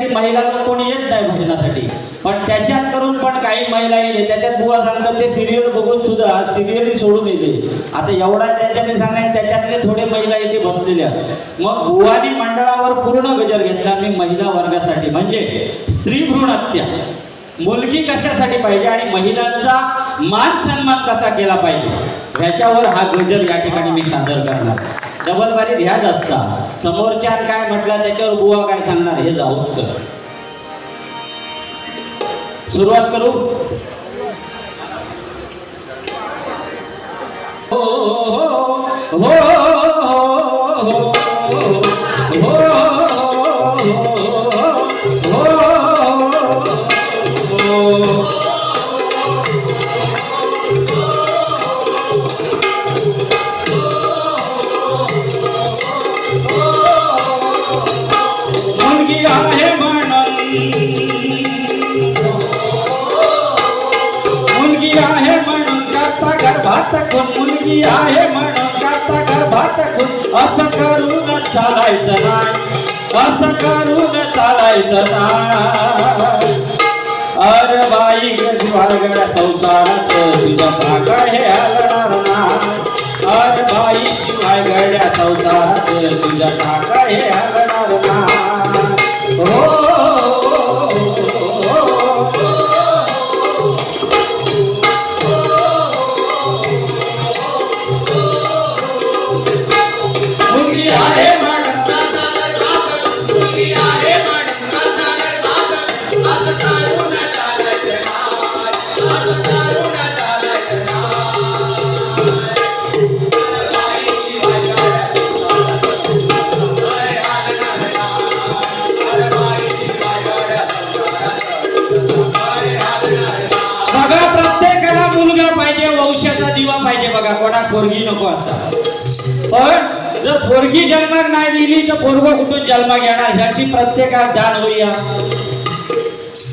की महिलांना कोणी येत नाही भोजनासाठी. पण त्याच्यात करून पण काही महिला येते त्याच्यात बुवा सांगतात ते सिरियल बघून सुद्धा सिरियली सोडून येते. आता एवढा त्यांच्याने सांगायला त्याच्यातले थोडे महिला इथे बसलेल्या मग बुवानी मंडळावर पूर्ण गजर घेतला मी महिला वर्गासाठी. म्हणजे स्त्री भ्रूण हत्या. मुलगी कशासाठी पाहिजे आणि महिलांचा मान सन्मान कसा केला पाहिजे? ह्याच्यावर हा गजर या ठिकाणी मी सादर करणार. डबल बारी ध्याच असता समोरच्या काय म्हटलं त्याच्यावर बुवा काय सांगणार? हे जाऊ तर सुरुवात करू? हो हो हो. हो, हो. गर्भात खून मुलगी आहे म्हणून करता गर्भात खून असं करून चालायचं नाही. असं करून चालायचं नाही. अरे बाई गडगड्या संसारात तुझा प्राकळ हे हलणार नाही. अरे बाई शिवाय गड्या संसारात तुझा प्राकळ हे हलणार नाही. हो पोरगी नको असतात पण जर पोरगी जन्मात नाही दिली तर पोरग कुठून जन्म घेणार ह्याची प्रत्येकात जाण होईया.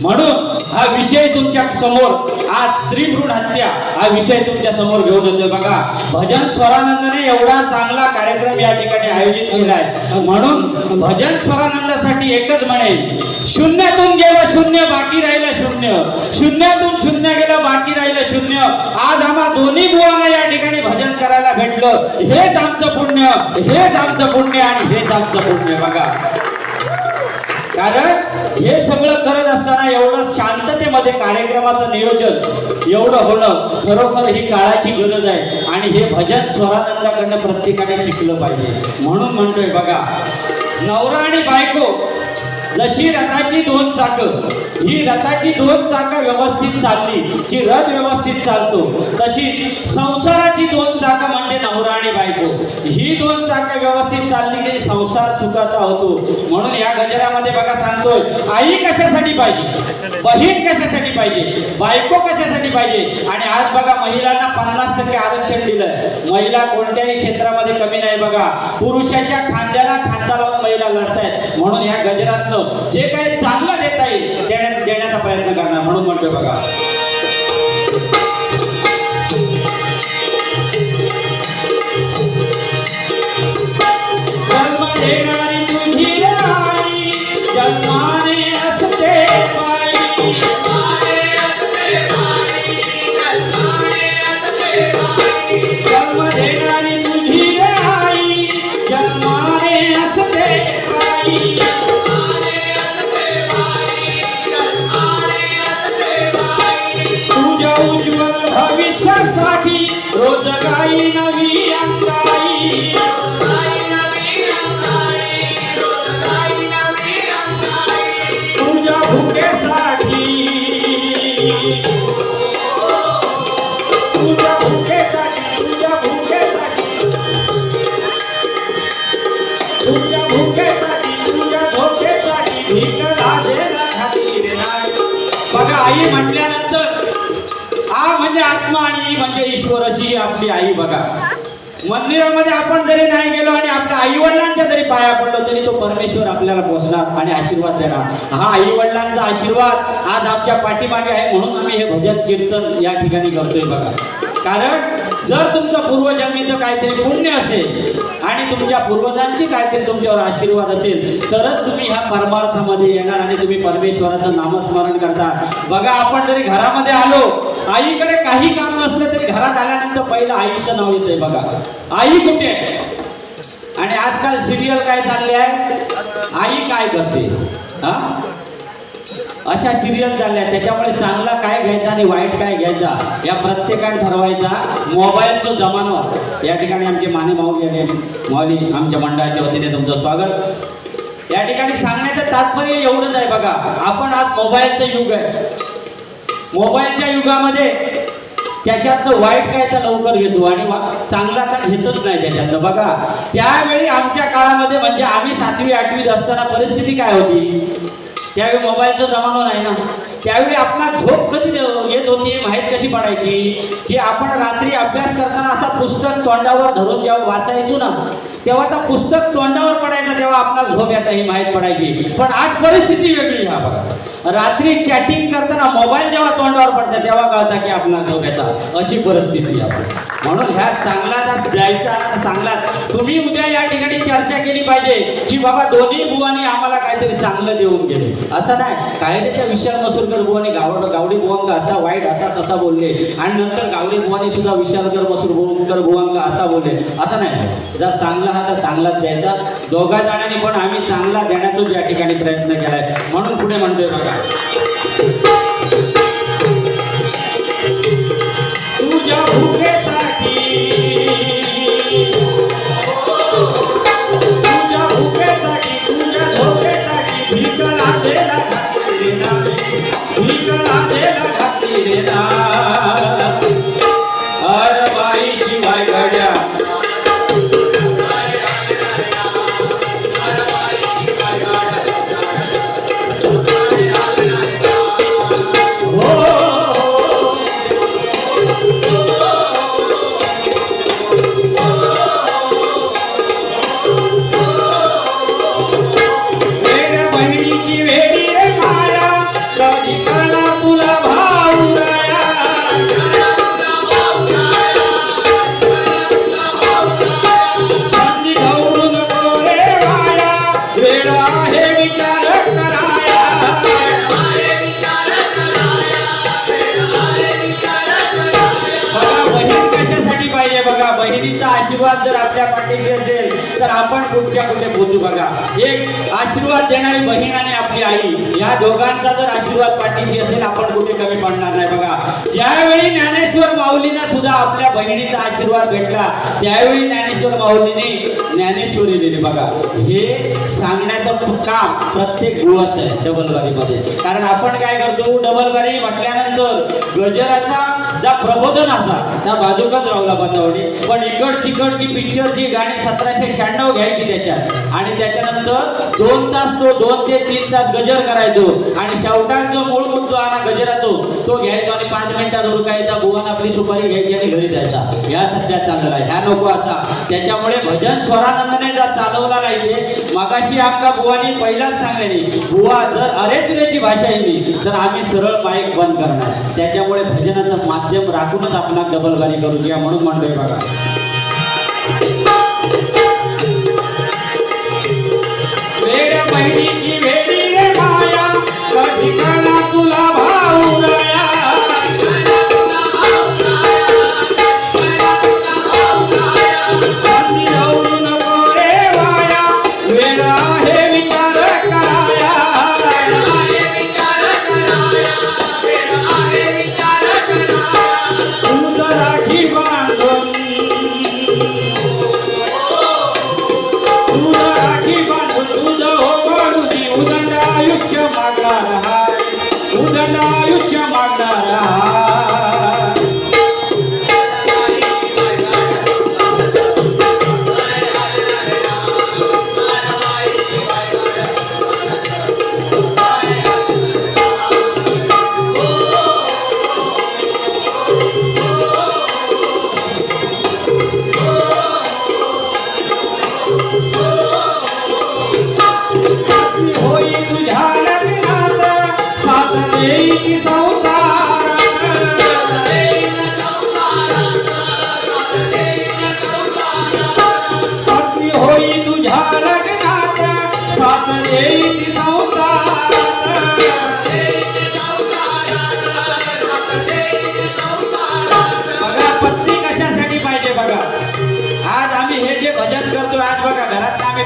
म्हणून हा विषय तुमच्यासमोर आज स्त्री भ्रूण हत्या हा विषय तुमच्यासमोर घेऊन येतो बघा भजन स्वरानंदने एवढा चांगला कार्यक्रम या ठिकाणी आयोजित केलाय म्हणून भजन स्वरानंदासाठी एकच म्हणेल शून्यातून गेलं शून्य बाकी राहिलं शून्य. शून्यातून शून्य गेलं बाकी राहिलं शून्य. आज आम्हा दोन्ही बुवांना या ठिकाणी करायला भेटलं. हेच आमचं पुण्य हेच आमचं पुण्य आणि हेच आमचं पुण्य बघा. कारण हे सगळं करत असताना एवढं शांततेमध्ये कार्यक्रमाचं नियोजन एवढं होणं खरोखर ही काळाची गरज आहे. आणि हे भजन स्वरानंदाकडनं प्रत्येकाने शिकलं पाहिजे. म्हणून म्हणतोय बघा. नवरा आणि बायको जशी रथाची दोन चाकं ही रथाची दोन चाकं व्यवस्थित चालली की रथ व्यवस्थित चालतो. तशी संसाराची दोन चाकं म्हणजे नवरा आणि बायको. ही दोन चाकं व्यवस्थित चालली की संसार सुखाचा होतो. म्हणून या गजरामध्ये बघा सांगतोय आई कशासाठी पाहिजे? बहीण कशासाठी पाहिजे? बायको कशासाठी पाहिजे? आणि आज बघा महिलांना पन्नास टक्के आरक्षण दिलंय. महिला कोणत्याही क्षेत्रामध्ये कमी नाही बघा. पुरुषाच्या खांद्याला खांदा लावून महिला लढतायत. म्हणून या गजरातनं जे काही चांगलं देता येईल देण्यात देण्याचा प्रयत्न करणार. म्हणून म्हणतोय बघा. जन्म देणारी आई म्हटल्यानंतर आ म्हणजे आत्मा आणि ई म्हणजे ईश्वर अशी आपली आई बघा. मंदिरामध्ये आपण जरी नाही गेलो आणि आपल्या आई वडिलांच्या जरी पाया पडलो तरी तो परमेश्वर आपल्याला पोचणार आणि आशीर्वाद देणार. हा आई वडिलांचा आशीर्वाद आज आमच्या पाठीमागे आहे म्हणून आम्ही हे भजन कीर्तन या ठिकाणी करतोय बघा. कारण जर तुमचं पूर्वजन्मीचं काहीतरी पुण्य असेल आणि तुमच्या पूर्वजांची काहीतरी तुमच्यावर आशीर्वाद असेल तरच तुम्ही ह्या परमार्थामध्ये येणार आणि तुम्ही परमेश्वराचं नामस्मरण करता. बघा आपण जरी घरामध्ये आलो आईकडे काही काम नसलं तरी घरात आल्यानंतर पहिलं आईचं नाव येतंय बघा. आई कुठे? आहे आणि आजकाल सिरियल काय चालले आहे? आई काय करते? हा? अशा सिरियल चालल्या. आहेत. त्याच्यामुळे चांगला काय घ्यायचा आणि वाईट काय घ्यायचा या प्रत्येकाने ठरवायचा मोबाईलचं जमानो या ठिकाणी आमचे माने माऊली आणि माऊली आमच्या मंडळाच्या वतीने तुमचं स्वागत. या ठिकाणी सांगण्याचं तात्पर्य एवढंच आहे बघा. आपण आज मोबाईलचं युग आहे. मोबाईलच्या युगामध्ये त्याच्यातनं वाईट काय तर लवकर घेतो आणि चांगला तर घेतच नाही त्याच्यातनं. बघा त्यावेळी आमच्या काळामध्ये म्हणजे आम्ही सातवी आठवीत असताना परिस्थिती काय होती? त्यावेळी मोबाईलचा जमाना नाही ना. त्यावेळी आपला झोप कधी येत होती माहीत कशी पडायची? की आपण रात्री अभ्यास करताना असा पुस्तक तोंडावर धरून जेव्हा वाचायचो ना तेव्हा आता पुस्तक तोंडावर पडायचं तेव्हा आपला झोप येता ही माहीत पडायची. पण आज परिस्थिती वेगळी हा बघा. रात्री चॅटिंग करताना मोबाईल जेव्हा तोंडावर पडतात तेव्हा कळतं की आपला झोप येतात अशी परिस्थिती आहे. म्हणून ह्या चांगला जायचा चांगला तुम्ही उद्या या ठिकाणी चर्चा केली पाहिजे की बाबा दोन्ही बुवानी आम्हाला काहीतरी चांगलं देऊन गेले. असं नाही. कायद्याच्या विषयापासून विशालकर बुवाने गावड गावडी बुवांका असा वाईट असा तसा बोलले. आणि नंतर गावडी बुवाने सुद्धा विशालकर मसूर बुवांकर बुवांका असा बोलले. असं नाही. जर चांगला हा तर चांगलाच द्यायचा. दोघा जणांनी पण आम्ही चांगला देण्याचाच या ठिकाणी प्रयत्न केलाय. म्हणून पुढे म्हणतोय बघा. तुझ्या घातली जर आपल्या पाठीशी असेल तर आपण कुठच्या कुठे पोचू बघा. एक आशीर्वाद देणारी बहीण आणि आपली आई या दोघांचा जर आशीर्वाद पाठीशी असेल आपण कुठे कमी पडणार नाही बघा. ज्यावेळी ज्ञानेश्वर माऊलींना सुद्धा आपल्या बहिणीचा आशीर्वाद भेटला त्यावेळी ज्ञानेश्वर माऊलीने ज्ञानेश्वरी दिली बघा. हे सांगण्याचं काम प्रत्येक गुवाचं आहे डबलबारीमध्ये कारण आपण काय करतो डबलबारी म्हटल्यानंतर गजराचा ज्या प्रबोधन असा त्या बाजूकच राहला बनवणे पण इकड तिकडची पिक्चरची गाणी सतराशे शहाण्णव घ्यायची त्याच्यात. आणि त्याच्यानंतर तास तो दोन ते तीन तास गजर करायचो. आणि शेवटाक जो मूळ मुद्दो आला गजराचो तो घ्यायचो आणि पाच मिनिटात उरकायचा बुवान आपली सुपारी घ्यायची आणि घरी जायचा. ह्या सध्या चांगला आहे. ह्या नको असा त्याच्यामुळे भजन स्वरानंदने जर चालवला नाही ते मगाशी आमका बुवानी पहिलाच सांगणे बुवा जर अरे तुझ्याची भाषा येईल तर आम्ही सरळ माईक बंद करणार. त्याच्यामुळे भजनाचं माध्यम राखूनच आपण डबलबारी करू या म्हणून मंडळी बघा. बहिणीची भेटी रे माया. कधी कळला तुला भाऊ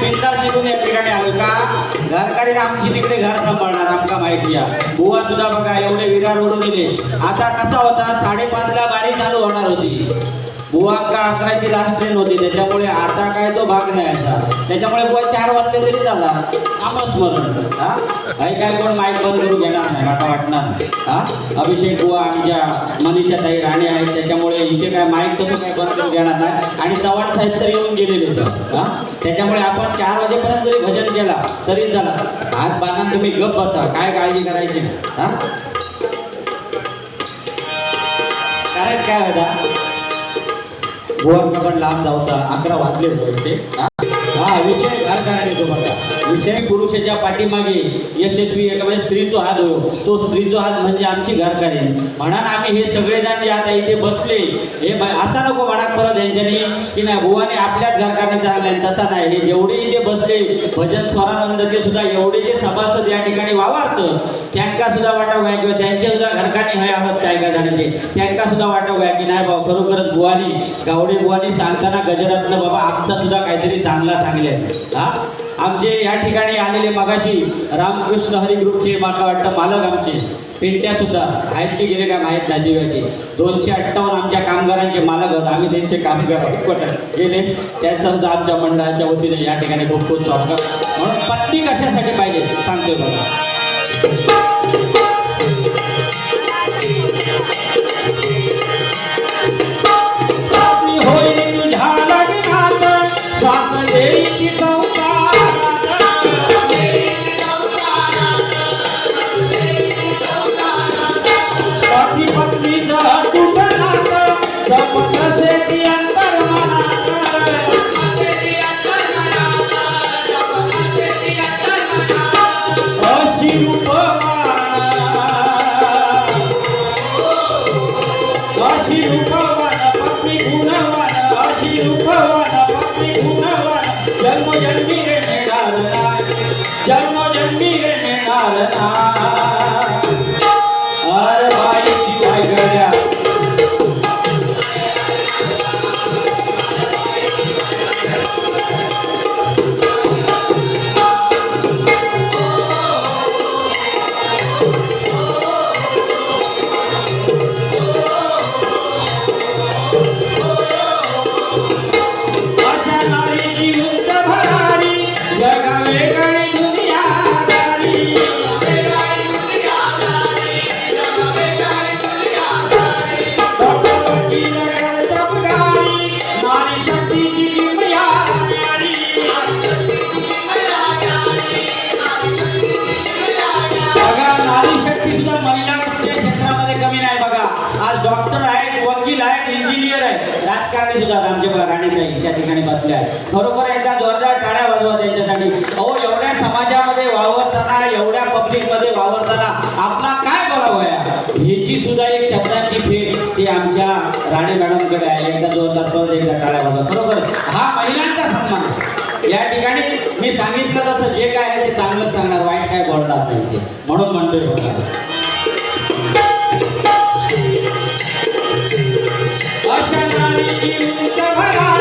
बिंदास निघून या ठिकाणी आलो का? घरकारीने आमची तिकडे घर सांभाळणार आमका माहिती या बुवा सुद्धा बघा एवढे विरार ओढून दिले आता कसा होता? साडेपाचला बारी चालू होणार होती. बुवा का अकराची लास्ट ट्रेन होती? त्याच्यामुळे आता काय तो भाग नाही त्याच्यामुळे बुवा चार वाजले तरी झाला. नामस्मरण हा? काही काय कोण माईक बंद करून घेणार नाही आता वाटणार हा? अभिषेक बुवा आमच्या मनीषाताई राणे आहेत. त्याच्यामुळे इथे काय माईक तसं काय बंद करून घेणार नाही. आणि चव्हाण साहेब तर येऊन गेलेले होतं. हा? त्याच्यामुळे आपण चार वाजेपर्यंत जरी भजन केला तरी झाला. हात बांधा तुम्ही गप बसा. काय काळजी करायची हा? कारण काय होता? गोवांना पण लांब जाऊचा अकरा वाजले होते. हा विषय घर करायला बघा. विषय पुरुषाच्या पाठीमागे यशस्वी एका म्हणजे स्त्रीचो हात होयो तो स्त्रीचो हात म्हणजे आमची घरकार्य म्हणून आम्ही हे सगळेजण जे आता इथे बसले हे असा नको म्हणा परत यांच्यानी की नाही बुवाने आपल्याच घरकार्य चालले तसा नाही. हे जेवढे इथे बसले भजन स्वरानंदचे सुद्धा एवढे जे सभासद या ठिकाणी वावरतं त्यांका सुद्धा वाटावं आहे किंवा त्यांचे सुद्धा घरकानी हे आहोत काय काय झाले त्यांका सुद्धा वाटावं आहे की नाही बाबा खरोखरच बुवानी गावडे बुवानी सांगताना गजरत्न बाबा आमचा सुद्धा काहीतरी चांगला सांगले हा? आमचे या ठिकाणी आलेले मगाशी रामकृष्ण हरी ग्रुपचे मला वाटतं मालक आमचे. पिंट्या सुद्धा आहेत की गेले काय माहीत नाही दिव्याचे. दोनशे अठ्ठावन्न आमच्या कामगारांचे मालक आहोत. आम्ही त्यांचे कामगार हेडक्वार्टर गेले. त्यांचा सुद्धा आमच्या मंडळाच्या वतीने या ठिकाणी खूप खूप स्वागत. म्हणून पत्नी कशासाठी पाहिजे? सांगतोय बघा. आज डॉक्टर आहेत वकील आहेत इंजिनियर आहेत. राजकारणी सुद्धा आमचे राणीताई त्या ठिकाणी बसले आहेत. खरोखर एकदा जोरदार टाळ्या वाजवा त्यांच्यासाठी. अहो एवढ्या समाजामध्ये वावरताना एवढ्या पब्लिकमध्ये वावरताना आपला काय बोलावं ह्याची सुद्धा एक शब्दांची फेर ती आमच्या राणे मॅडमकडे आहे. एकदा जोरदार परत एकदा टाळ्या वाजवा. बरोबर हा महिलांचा सन्मान या ठिकाणी मी सांगितलं तसं जे काय आहे ते चांगलंच सांगणार वाईट काय बोलणार नाही ते. म्हणून म्हणतोय बघा. 加快了。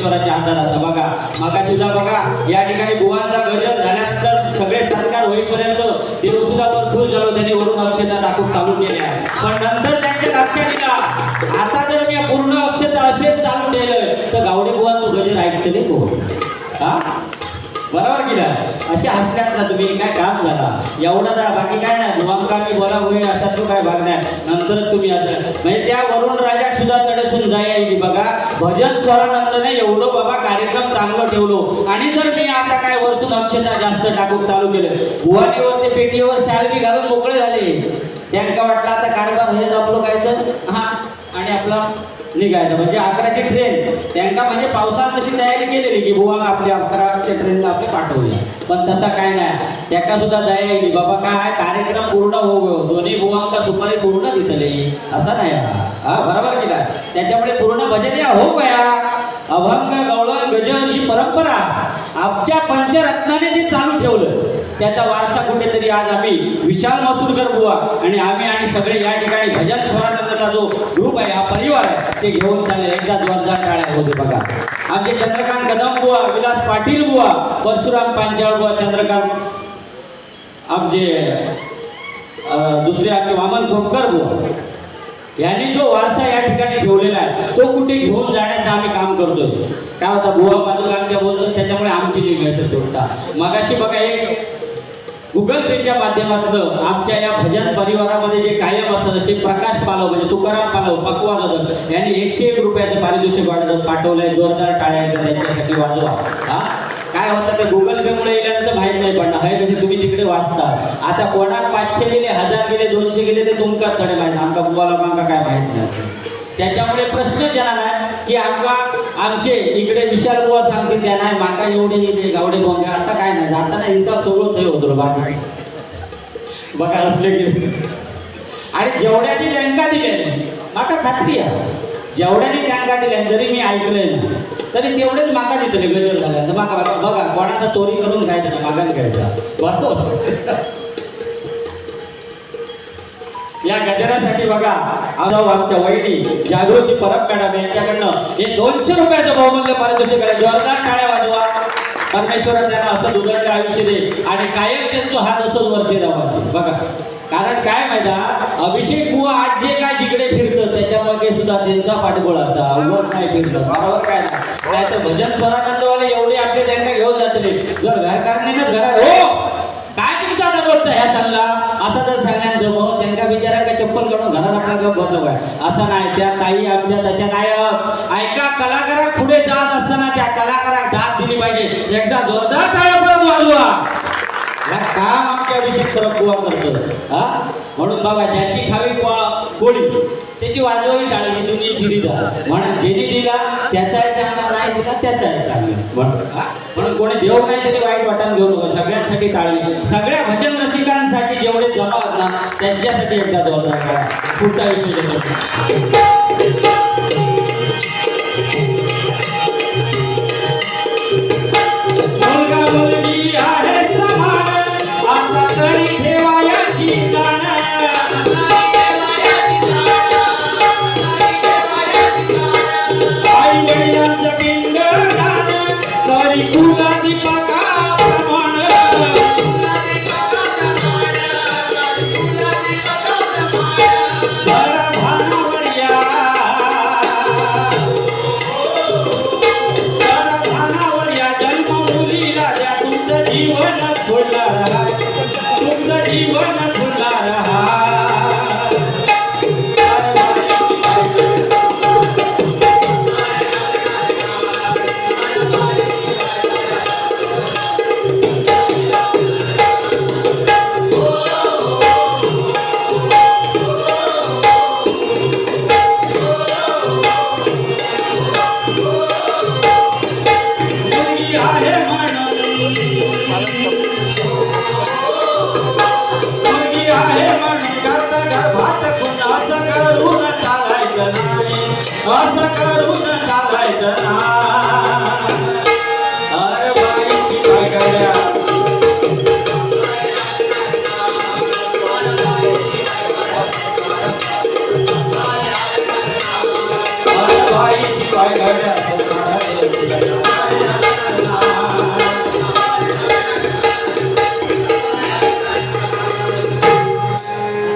परमेश्वराच्या हातात असं बघा मागा सुद्धा बघा. या ठिकाणी बुवांचा गजर झाल्यानंतर सगळे सत्कार होईपर्यंत देव सुद्धा भरपूर झालो त्यांनी वरून अक्षता दाखवून चालू केल्या पण नंतर त्यांच्या लक्षात दिला आता जर मी पूर्ण अक्षता असेच चालू केलं तर गावडे बुवा तू गजर ऐकते हो हा? बरोबर की नाही? असे हसल्यात ना तुम्ही काय काम झाला? एवढं जा बाकी काय नाही धुवांका बोला होईल असा तो काय भाग नाही. नंतरच तुम्ही आता म्हणजे त्या वरुण राजा सुद्धा तडसून जायची बघा भजन स्वरानंदने एवढं बाबा कार्यक्रम चांगलं ठेवलो. आणि जर मी आता काय वरतून अक्षता जास्त टाकून चालू केलं बुवानीवर ते पेटीवर शालवी घालून मोकळे झाले. त्यांना वाटलं आता कारभार म्हणजे हे आपलं काय तर? हा. आणि आपला निघायचं. म्हणजे अकराची ट्रेन त्यांना म्हणजे पावसात तशी तयारी केलेली की बुवा आपली अकराच्या ट्रेनला आपली पाठवूया. पण तसा काय नाही. त्याका सुद्धा दया येईल. बाबा काय कार्यक्रम पूर्ण होऊ गयो दोन्ही बुवांका सुपारी पूर्ण दिसले असं नाही. हा बरोबर की नाही? त्याच्यामुळे पूर्ण भजन या हो गया. अभंग गवळण गजन ही परंपरा आमच्या पंचरत्नाने जे चालू ठेवलं त्याचा वारसा कुठेतरी आज आम्ही विशाल मसूरकर बुवा आणि आम्ही आणि सगळे या ठिकाणी भजन स्वरानंदाचा जो ग्रुप आहे हा परिवार आहे ते घेऊन चालले. एकदा जोरदार टाळ्या होते बघा. आमचे चंद्रकांत कदम बुवा विलास पाटील बुवा परशुराम पांचाळ बुवा चंद्रकांत आमचे दुसरे आमचे वामन खोपकर बुवा. यांनी जो वारसा या ठिकाणी ठेवलेला आहे तो कुठे घेऊन जाण्याचं आम्ही काम करतोय. काय होता बुवा बाजूला आमच्या बोलतो त्याच्यामुळे आमची जी असं तोडता मगाशी बघा एक गुगल पेच्या माध्यमातून आमच्या या भजन परिवारामध्ये जे कायम असतात जसे प्रकाश पालव म्हणजे तुकाराम पालव पकवा जाधव यांनी एकशे एक रुपयाचं पारितोषिक वाढत पाठवलंय जोरदार टाळ्या त्यांच्यासाठी वाजवा. हा? काय होतं ते गुगल पेमुळे येण्यानंतर माहीत नाही पडणार. हे कसे तुम्ही तिकडे वाचता. आता कोणाक पाचशे गेले हजार गेले दोनशे गेले ते तुमकाच तडे माहीत. आमका बुवा लोकांका काय माहीत नाही. त्याच्यामुळे प्रश्न जनाला की आमका आमचे इकडे विशाल बुवा सांगते त्या नाही माका एवढे इथे गावडे बोंगे असं काय नाही. जाताना हिसाब सगळं ते होतो बाकी. बघा असले की. आणि जेवढ्याची लँका दिले माका खात्री आहे. जेवढ्याने लँका दिल्या जरी मी ऐकलंय ना तरी तेवढेच माका दिसले गजर झाल्या तर माका बघा कोणाचा चोरी करून खायचं ना मागायला खायचा. बरोबर या गजरासाठी बघा आमच्या आमच्या वहिनी जागृती परब मॅडम यांच्याकडनं हे दोनशे रुपयाचं बहुमूल्य पारितोषिक आहे जोरदार टाळ्या वाजवा. परमेश्वरा त्यांना असं उदंड आयुष्य दे आणि कायम त्यांचं हात असून वरती राहा बघा कारण काय माहिती अभिषेक बुवा आज जे काय जिकडे फिरतं त्याच्यामागे सुद्धा त्यांचा पाठबळ असता वर काय फिरतं बरोबर काय नाही? तर भजन स्वरानंदवाले एवढे आपले त्यांना घेऊन जातले. जर घरकारणीनंच घरात हो! तुमचा दररोज ह्या चालला असं जर सांगण्यात जमव त्यांना विचारा का चप्पल काढून घरात आपला गप बसव आहे असं नाही त्या ताई आमच्या तशा नायक. ऐका कलाकारा पुढे जात असताना त्या कलाकाराक दाद दिली पाहिजे. एकदा जोरदार टाळ्या परत वाजवा. या काम आमच्या अभिषेक परत गोवा करतो हा? म्हणून बाबा ज्याची खावी पो- त्याची वाजवावी टाळली तुम्ही जिरी द्या म्हणा जिरी दिला त्याचा चांगला नाही दिला त्याचा चांगला. म्हणून हा? म्हणून कोणी देव नाही तरी वाईट वाटण घेऊ नको सगळ्यांसाठी टाळी सगळ्या भजन रसिकांसाठी जेवढे जमा होत ना त्यांच्यासाठी एकदा जोरदार करा. पुढचा विषय मुलगा मुलगी आहे समान आता तरी नाही असं करून